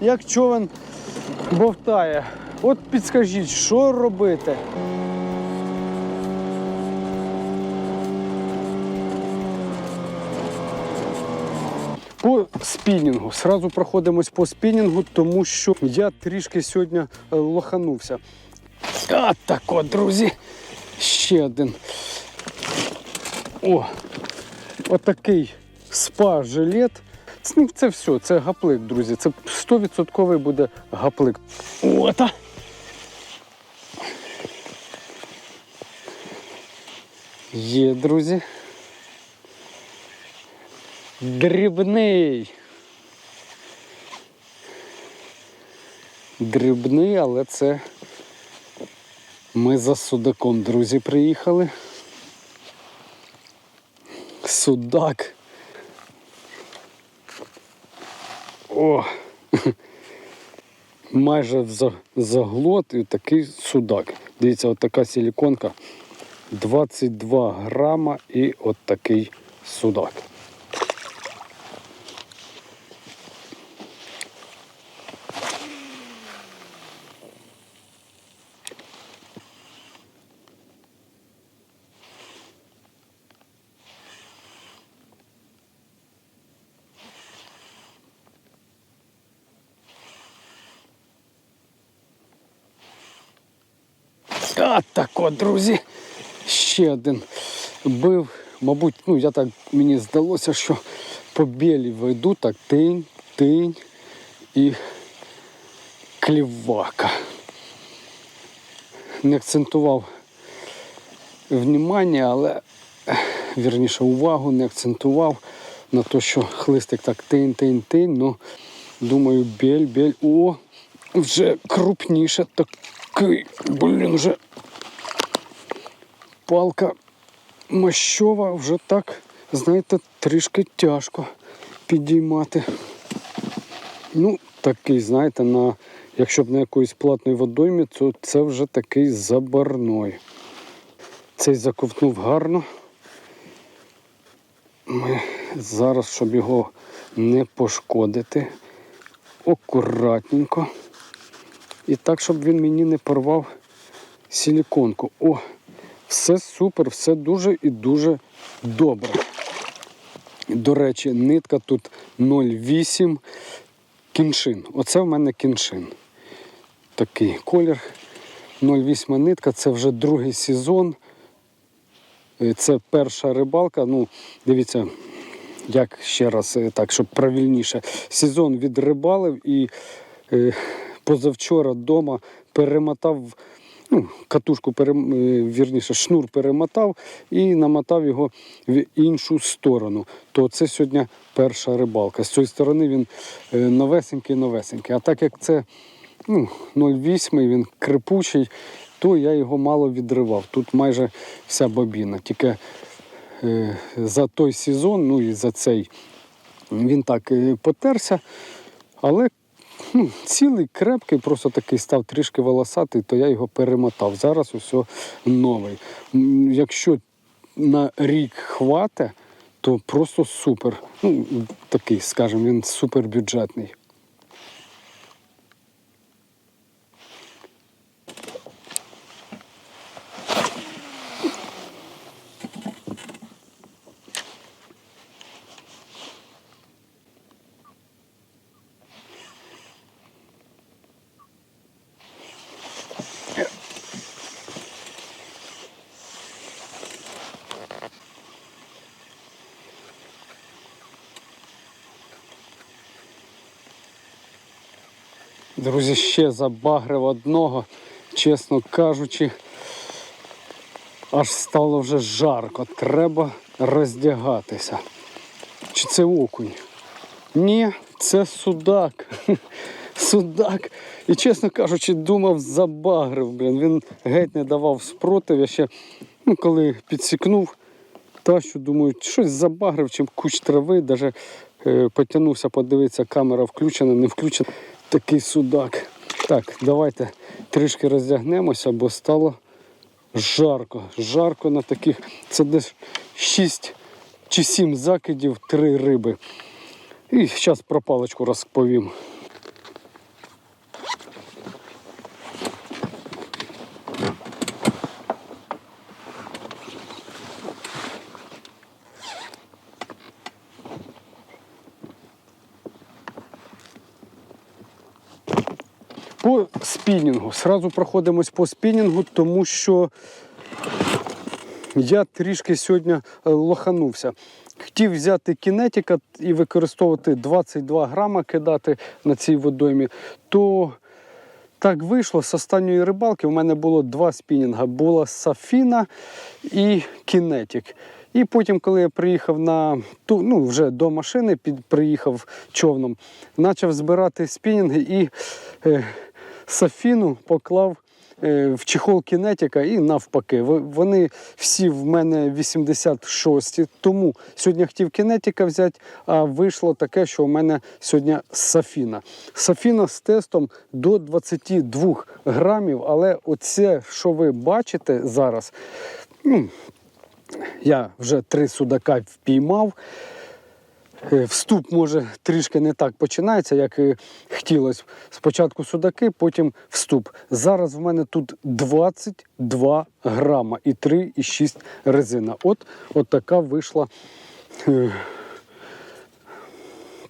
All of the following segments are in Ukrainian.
як човен бовтає. От підскажіть, що робити? По спінінгу. Сразу проходимось по спінінгу, тому що я трішки сьогодні е, лоханувся. А так от, друзі. Ще один. О, отакий спа-жилет. Ну, це все, це гаплик, друзі. Це 100% буде гаплик. Ота. Є, друзі. Дрібний. Дрібний, але це ми за судаком, друзі, приїхали. Судак. О! Майже заглот і такий судак. Дивіться, от така силіконка. 22 грама і от такий судак. А так от, друзі, ще один бив. Мабуть, ну я так мені здалося, що по білі вийду так тинь, тинь і клівака. Не акцентував внимання, але вірніше увагу не акцентував на те, що хлистик так тинь, тинь, тинь. Ну, думаю, біль, біль. О, вже крупніше такий. Блін, вже палка мощова вже так, знаєте, трішки тяжко підіймати. Ну, такий, знаєте, на, якщо б на якоїсь платної водоймі, то це вже такий забарной. Цей заковтнув гарно. Ми зараз, щоб його не пошкодити, акуратненько. І так, щоб він мені не порвав силіконку. О, все супер, все дуже і дуже добре. До речі, нитка тут 0,8 кіншин. Оце в мене кіншин. Такий колір. 0,8 нитка, це вже другий сезон. Е, Це перша рибалка. Ну, дивіться, як ще раз, е, так, щоб правильніше. Сезон відрибалив і е, позавчора вдома перемотав ну, катушку, перем... е, вірніше, шнур перемотав і намотав його в іншу сторону. То це сьогодні перша рибалка. З цієї сторони він новесенький-новесенький. А так як це ну, 0,8, він крипучий, то я його мало відривав. Тут майже вся бобіна. Тільки е, за той сезон, ну і за цей, він так е, потерся, але цілий крепкий, просто такий став трішки волосатий, то я його перемотав. Зараз усе новий. Якщо на рік хвата, то просто супер. Ну, такий, скажімо, він супер Друзі, ще забагрив одного, чесно кажучи, аж стало вже жарко. Треба роздягатися. Чи це окунь? Ні, це судак. Судак. І чесно кажучи, думав, забагрив. Блін. Він геть не давав спротив. Я ще, ну, коли підсікнув, та що думаю, щось забагрив, чим куч трави, навіть е, потягнувся, подивитися, камера включена, не включена. Такий судак. Так, давайте трішки роздягнемося, бо стало жарко. Жарко на таких. Це десь 6 чи 7 закидів, 3 риби. І зараз про паличку розповім. По спінінгу. Сразу проходимось по спінінгу, тому що я трішки сьогодні е, лоханувся. Хотів взяти кінетика і використовувати 22 грама кидати на цій водоймі, то так вийшло з останньої рибалки. У мене було два спінінга: була Сафіна і Кінетік. І потім, коли я приїхав на ту, ну вже до машини, під, приїхав човном, почав збирати спінінги і е, Сафіну поклав е, в чехол кінетика і навпаки. Вони всі в мене 86, тому сьогодні хотів кінетика взяти, а вийшло таке, що у мене сьогодні Сафіна. Сафіна з тестом до 22 грамів, але оце, що ви бачите зараз, ну, я вже три судака впіймав. Е, Вступ може трішки не так починається, як і хотілося. Спочатку судаки, потім вступ. Зараз в мене тут 22 грама і 3,6 резина. От, от така вийшла е,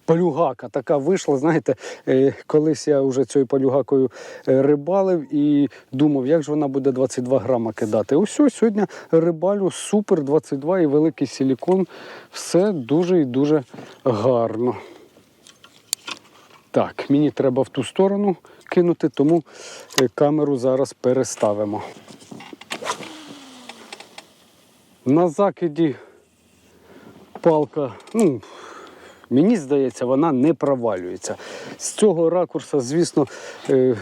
палюгака. Така вийшла. Знаєте, е, колись я вже цією палюгакою е, рибалив і думав, як ж вона буде 22 грама кидати. Ось ось сьогодні рибалю супер 22 і великий силікон. Все дуже і дуже гарно. Так, мені треба в ту сторону кинути, тому е, камеру зараз переставимо. На закиді палка, ну, мені здається, вона не провалюється. З цього ракурсу, звісно, е,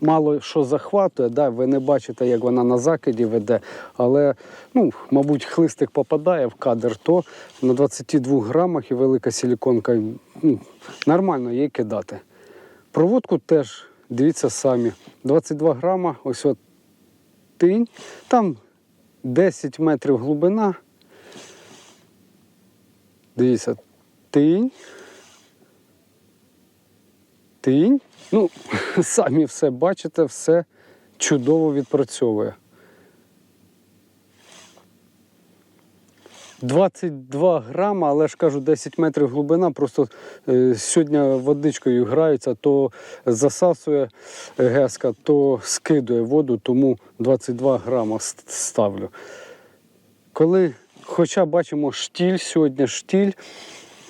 мало що захватує. Да? Ви не бачите, як вона на закиді веде, але, ну, мабуть, хлистик попадає в кадр, то на 22 грамах і велика силіконка ну, нормально її кидати. Проводку теж, дивіться самі, 22 грама, ось от тинь, там 10 метрів глибина. Дивіться, тинь. Тинь. Ну, самі все бачите, все чудово відпрацьовує. 22 грама, але ж кажу, 10 метрів глибина. Просто е, сьогодні водичкою граються, то засасує геска, то скидує воду, тому 22 грама ставлю. Коли, хоча бачимо штіль сьогодні, штіль,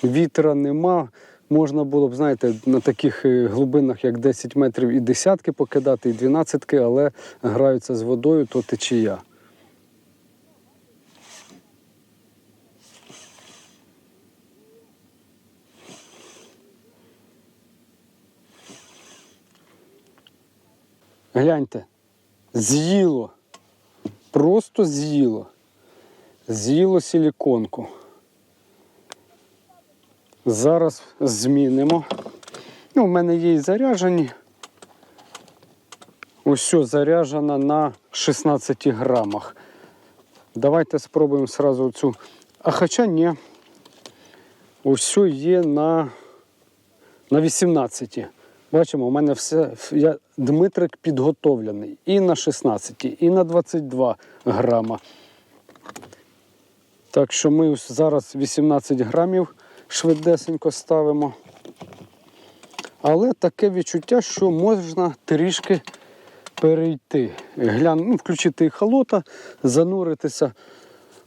вітра нема. Можна було б, знаєте, на таких е, глибинах, як 10 метрів, і десятки покидати, і дванадцятки, але граються з водою, то течія. Гляньте, з'їло. Просто з'їло. З'їло силіконку. Зараз змінимо. Ну, у мене є і заряджені. Ось що заряджена на 16 грамах. Давайте спробуємо сразу цю. А хоча ні. Ось є на, на 18. Бачимо, у мене все. Я, Дмитрик підготовлений і на 16, і на 22 грама. Так що ми зараз 18 грамів швидесенько ставимо. Але таке відчуття, що можна трішки перейти. Глян, ну, включити ехолота, зануритися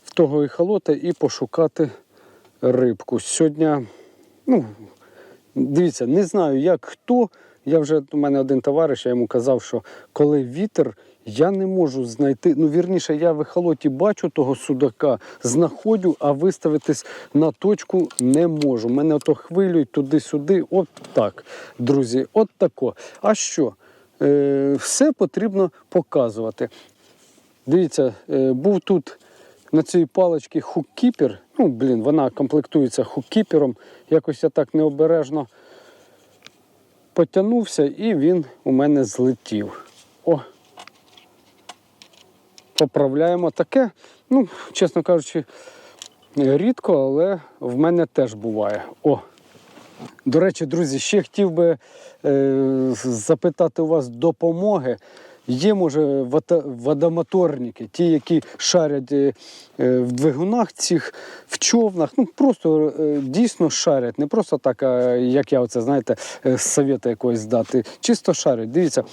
в того ехолота і пошукати рибку. Сьогодні, ну, дивіться, не знаю, як хто. Я вже у мене один товариш, я йому казав, що коли вітер, я не можу знайти. Ну, вірніше, я в ехолоті бачу того судака, знаходжу, а виставитись на точку не можу. Мене ото хвилюють туди-сюди. От так, друзі, от тако. А що? Е, все потрібно показувати. Дивіться, е, був тут на цій паличці хуккіпер. Ну, блін, вона комплектується хуккіпером. Якось я так необережно потягнувся і він у мене злетів. О! Поправляємо таке. Ну, чесно кажучи, рідко, але в мене теж буває. О! До речі, друзі, ще хотів би е, запитати у вас допомоги. Є, може, водомоторники, ті, які шарять е, е, в двигунах цих, в човнах. Ну, просто е, дійсно шарять. Не просто так, як я оце, знаєте, з совєта якогось дати. Чисто шарять. Дивіться,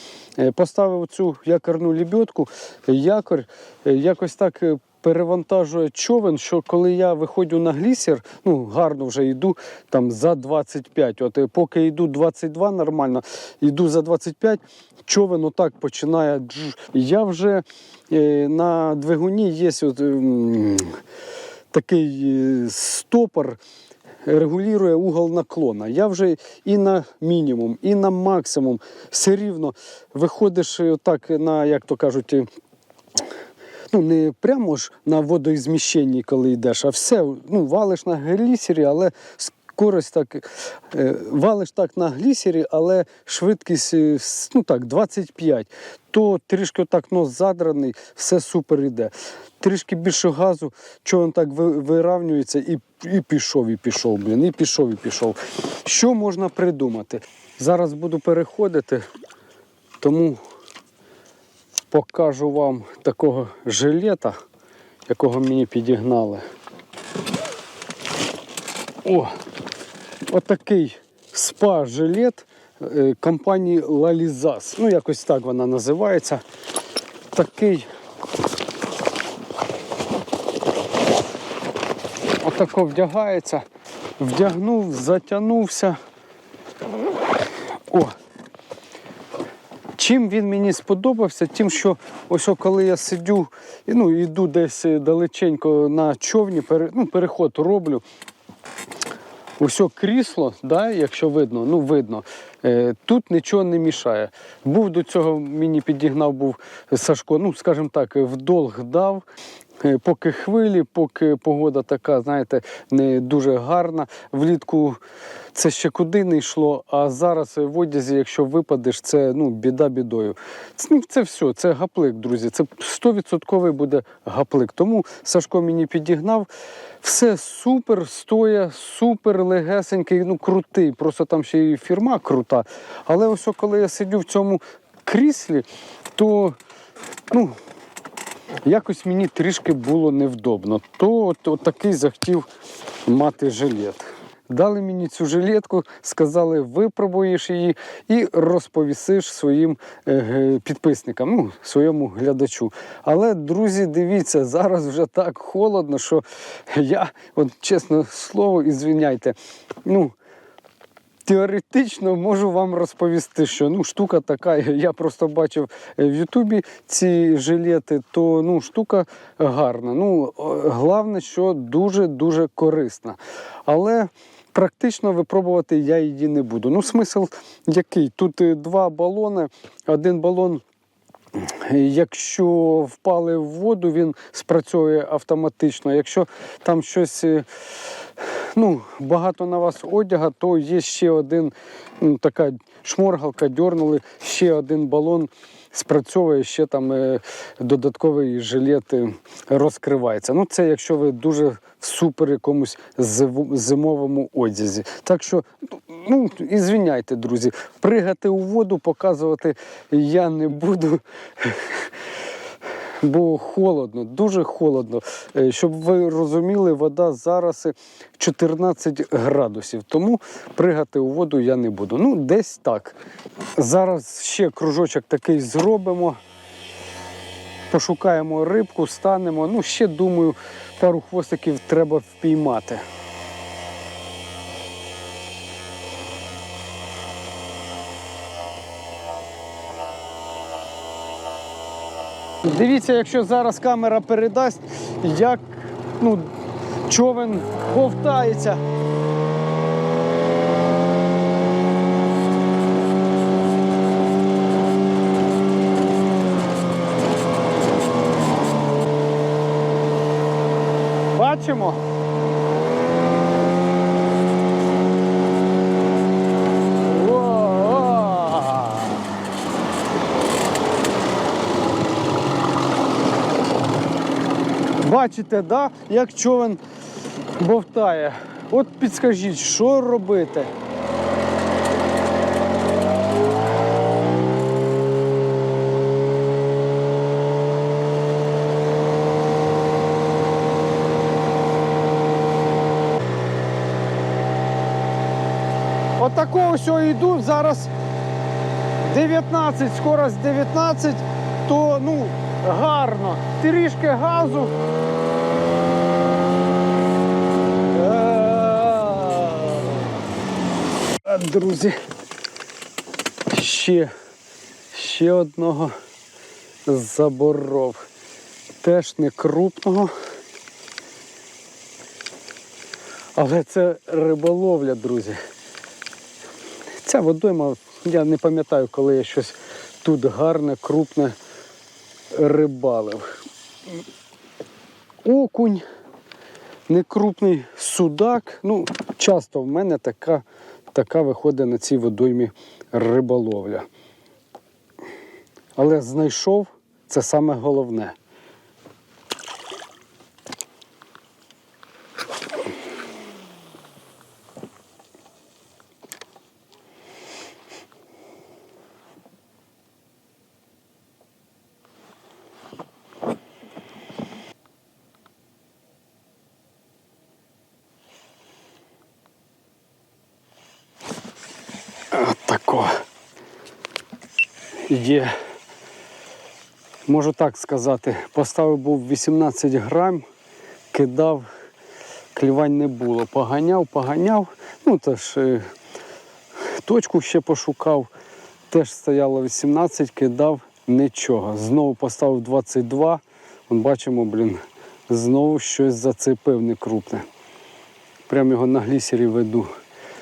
поставив цю якорну лебедку, якорь е, якось так. Е, Перевантажує човен, що коли я виходжу на глісер, ну гарно вже йду там за 25. От е, поки йду 22 нормально, йду за 25, човен отак починає. Я вже е, на двигуні є от, ем, такий е, стопор. Регулює угол наклона. Я вже і на мінімум, і на максимум все рівно виходиш е, так на, як то кажуть, е, ну не прямо ж на водоізміщенні, коли йдеш, а все, ну, валиш на глісері, але скорость так, е, валиш так на глісері, але швидкість е, ну так, 25. То трішки так нос задраний, все супер йде. Трішки більше газу, човен так ви- виравнюється і, і пішов, і пішов, блін, і пішов, і пішов. Що можна придумати? Зараз буду переходити, тому покажу вам такого жилета, якого мені підігнали. О! Отакий спа-жилет е, компанії Lalizas. Ну, якось так вона називається. Такий. Отако вдягається. Вдягнув, затягнувся. О! Чим він мені сподобався? Тим, що ось коли я сидю, і, ну, йду десь е, далеченько на човні, пере, ну, переход роблю. Ось крісло, да, якщо видно, ну видно, е, тут нічого не мішає. Був до цього, мені підігнав був Сашко, ну, скажімо так, вдолг дав. Е, Поки хвилі, поки погода така, знаєте, не дуже гарна. Влітку це ще куди не йшло, а зараз в одязі, якщо випадеш, це ну, біда бідою. Це, ну, це все, це гаплик, друзі. Це 100% буде гаплик. Тому Сашко мені підігнав. Все супер, стоя, супер легесенький, ну крутий. Просто там ще і фірма крута. Але ось коли я сидю в цьому кріслі, то ну, якось мені трішки було невдобно. То от, от такий захотів мати жилет. Дали мені цю жилетку, сказали, випробуєш її і розповісиш своїм е, підписникам, ну, своєму глядачу. Але, друзі, дивіться, зараз вже так холодно, що я, от чесне слово, і ну, Теоретично можу вам розповісти, що ну, штука така, я просто бачив е, в Ютубі ці жилети, то ну, штука гарна. Ну, головне, що дуже-дуже корисна. Але практично випробувати я її не буду. Ну, смисл який? Тут е, два балони, один балон Якщо впали в воду, він спрацьовує автоматично. Якщо там щось е, ну, багато на вас одяга, то є ще один ну, така шморгалка, дьорнули, ще один балон спрацьовує, ще там е, додатковий жилет е, розкривається. Ну, це якщо ви дуже супер якомусь зимовому одязі. Так що, ну, і звіняйте, друзі, пригати у воду, показувати я не буду. Бо холодно, дуже холодно. Е, Щоб ви розуміли, вода зараз 14 градусів, тому пригати у воду я не буду. Ну, десь так. Зараз ще кружочок такий зробимо. Пошукаємо рибку, станемо. Ну, ще думаю, пару хвостиків треба впіймати. Дивіться, якщо зараз камера передасть, як ну, човен ковтається. Бачимо? Бачите, да, як човен бовтає. От підскажіть, що робити? Отакого всього йду, зараз 19, скорость 19, то ну гарно. Трішки газу. Друзі, ще, ще одного заборов. Теж не крупного. Але це риболовля, друзі. Ця водойма, я не пам'ятаю, коли я щось тут гарне, крупне рибалив. Окунь, некрупний судак. Ну, часто в мене така, така виходить на цій водоймі риболовля. Але знайшов це саме головне. От тако. Є. Можу так сказати, поставив був 18 грам, кидав, клівань не було. Поганяв, поганяв. Ну теж е, точку ще пошукав, теж стояло 18, кидав нічого. Знову поставив 22. Вон бачимо, блін, знову щось зацепив некрупне. Прям його на глісері веду.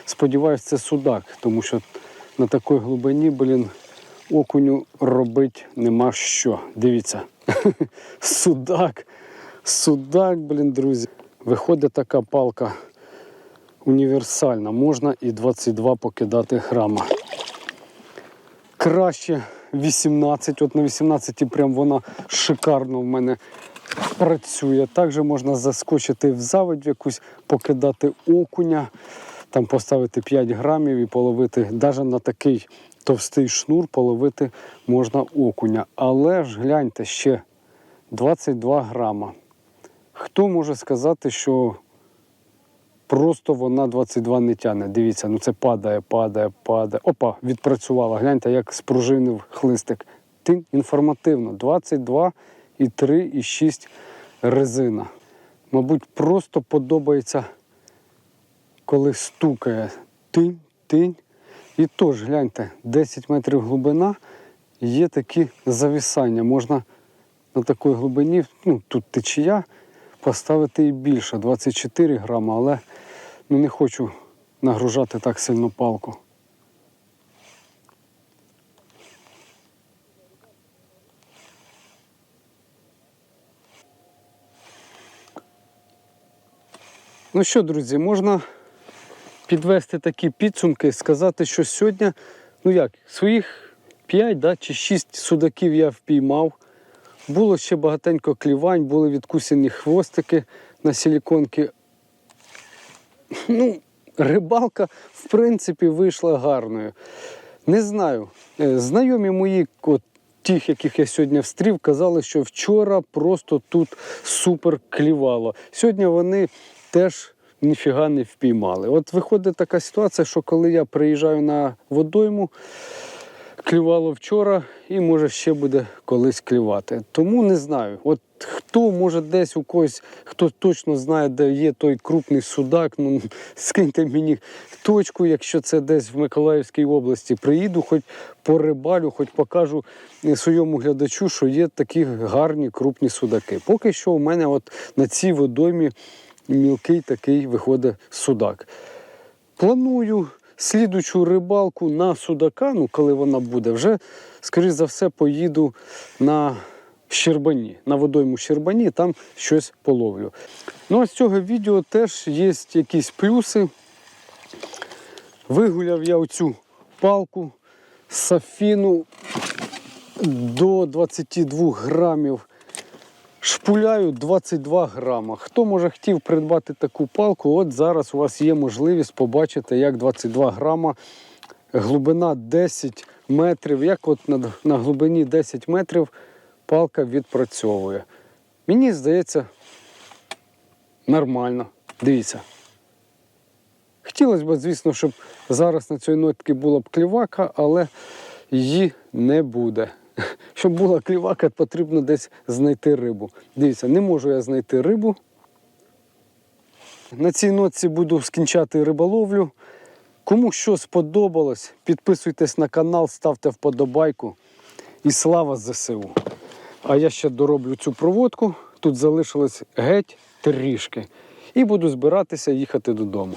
Сподіваюсь, це судак, тому що на такій глибині, блін, окуню робити нема що. Дивіться. Судак. Судак, блін, друзі. Виходить така палка універсальна. Можна і 22 покидати грама. Краще 18. От на 18 прям вона шикарно в мене працює. Також можна заскочити в заводь якусь, покидати окуня, там поставити 5 грамів і половити. Навіть на такий товстий шнур половити можна окуня. Але ж гляньте ще 22 грама. Хто може сказати, що просто вона 22 не тягне? Дивіться, ну це падає, падає, падає. Опа, відпрацювала. Гляньте, як спружинив хлистик. Тин інформативно. 22 і 3, і 6 резина. Мабуть, просто подобається, коли стукає тинь, тинь. І тож, гляньте, 10 метрів глибина, є такі завісання. Можна на такій глибині, ну тут течія, поставити і більше, 24 грама, але ну, не хочу нагружати так сильно палку. Ну що, друзі, можна підвести такі підсумки сказати, що сьогодні, ну як, своїх 5 да, чи 6 судаків я впіймав. Було ще багатенько клівань, були відкусені хвостики на силіконки. Ну, рибалка, в принципі, вийшла гарною. Не знаю. е, Знайомі мої, от, тих, яких я сьогодні встрів, казали, що вчора просто тут супер клівало. Сьогодні вони теж ніфіга не впіймали. От виходить така ситуація, що коли я приїжджаю на водойму, клювало вчора і може ще буде колись клювати. Тому не знаю. От хто може десь у когось, хто точно знає, де є той крупний судак, ну скиньте мені точку, якщо це десь в Миколаївській області. Приїду, хоч порибалю, хоч покажу е, своєму глядачу, що є такі гарні крупні судаки. Поки що у мене от на цій водоймі мілкий такий виходить судак. Планую слідучу рибалку на судака, ну коли вона буде, вже, скоріш за все, поїду на Щербані, на водойму Щербані, там щось половлю. Ну а з цього відео теж є якісь плюси. Вигуляв я оцю палку з сафіну до 22 грамів. Шпуляю 22 грама. Хто може хотів придбати таку палку, от зараз у вас є можливість побачити, як 22 грама, глибина 10 метрів, як от на, глибині 10 метрів палка відпрацьовує. Мені здається, нормально. Дивіться. Хотілося б, звісно, щоб зараз на цій нотці була б клівака, але її не буде. Щоб була клівака, потрібно десь знайти рибу. Дивіться, не можу я знайти рибу. На цій нотці буду скінчати риболовлю. Кому що сподобалось, підписуйтесь на канал, ставте вподобайку. І слава ЗСУ! А я ще дороблю цю проводку. Тут залишилось геть трішки. І буду збиратися їхати додому.